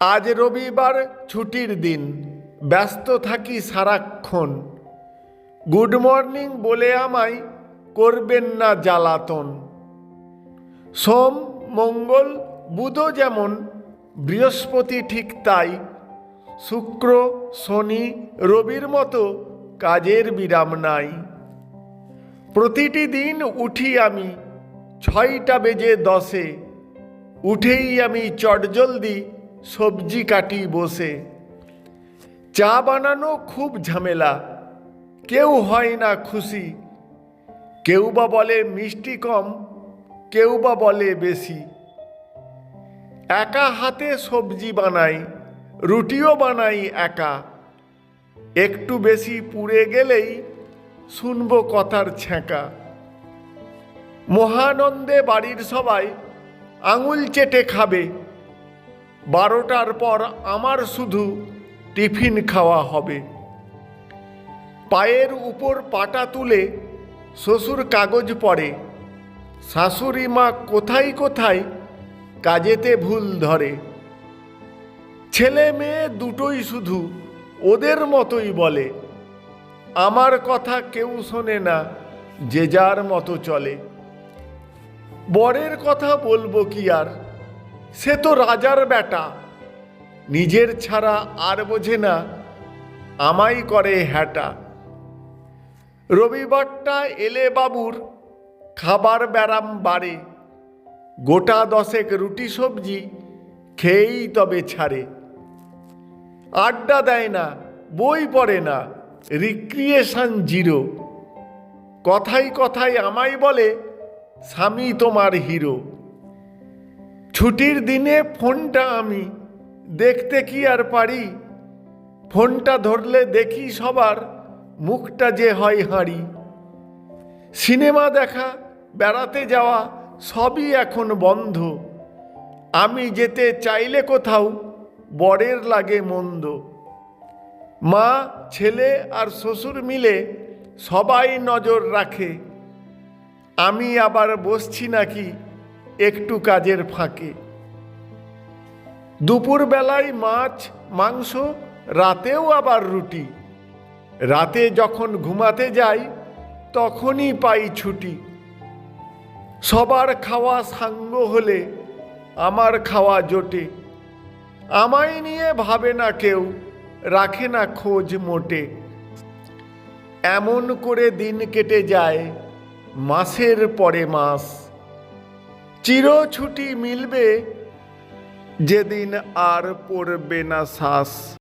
আজ রবিবার ছুটির দিন, ব্যস্ত থাকি সারাক্ষণ। গুড মর্নিং বলে আমায় করবেন না জ্বালাতন। সোম, মঙ্গল, বুধ যেমন, বৃহস্পতি ঠিক তাই। শুক্র, শনি, রবির মতো কাজের বিরাম নাই। প্রতিটি দিন উঠি আমি ছয়টা বেজে দশে, উঠেই আমি চটজলদি সবজি কাটি বসে। চা বানানো খুব ঝামেলা। কেউ হয় না খুশি। কেউ বা বলে মিষ্টি কম, কেউ বা বলে বেশি। একা হাতে সবজি বানাই, রুটিও বানাই একা। একটু বেশি পুড়ে গেলেই শুনব কথার ছ্যাঁকা। মহানন্দে বাড়ির সবাই আঙুল চেটে খাবে। বারোটার পর আমার শুধু টিফিন খাওয়া হবে। পায়ের উপর পাটা তুলে শ্বশুর কাগজ পড়ে, শাশুড়ি মা কোথায় কোথায়? কাজেতে ভুল ধরে। ছেলে মেয়ে দুটোই শুধু ওদের মতোই বলে, আমার কথা কেউ শোনে না, যে যার মতো চলে। বরের কথা বলব কি আর? সে তো রাজার বেটা। নিজের ছাড়া আর বোঝে না, আমাই করে হ্যাটা রবিবারটা এলে বাবুর খাবার ব্যারাম বাড়ে। গোটা দশেক রুটি সবজি খেয়েই তবে ছাড়ে। আড্ডা দেয় না, বই পড়ে না রিক্রিয়েশন জিরো কথাই কথাই আমায় বলে, স্বামী তোমার হিরো ছুটির দিনে ফোনটা আমি দেখতে কি আর পারি? ফোনটা ধরলে দেখি সবার মুখটা যে হয় হাঁড়ি। সিনেমা দেখা, বেড়াতে যাওয়া সবই এখন বন্ধ। আমি যেতে চাইলে কোথাও বরের লাগে মন্দ। মা, ছেলে আর শ্বশুর মিলে সবাই নজর রাখে। আমি আবার বসছি নাকি একটু কাজের ফাঁকে। দুপুরবেলায় মাছ, মাংস, রাতেও আবার রুটি। রাতে যখন ঘুমাতে যাই, তখনই পাই ছুটি। সবার খাওয়া সাঙ্গ হলে আমার খাওয়া জোটে। আমায় নিয়ে ভাবে না কেউ, রাখে না খোঁজ মোটে। এমন করে দিন কেটে যায়, মাসের পরে মাস। চির ছুটি মিলবে যেদিন আর পড়বে না শ্বাস।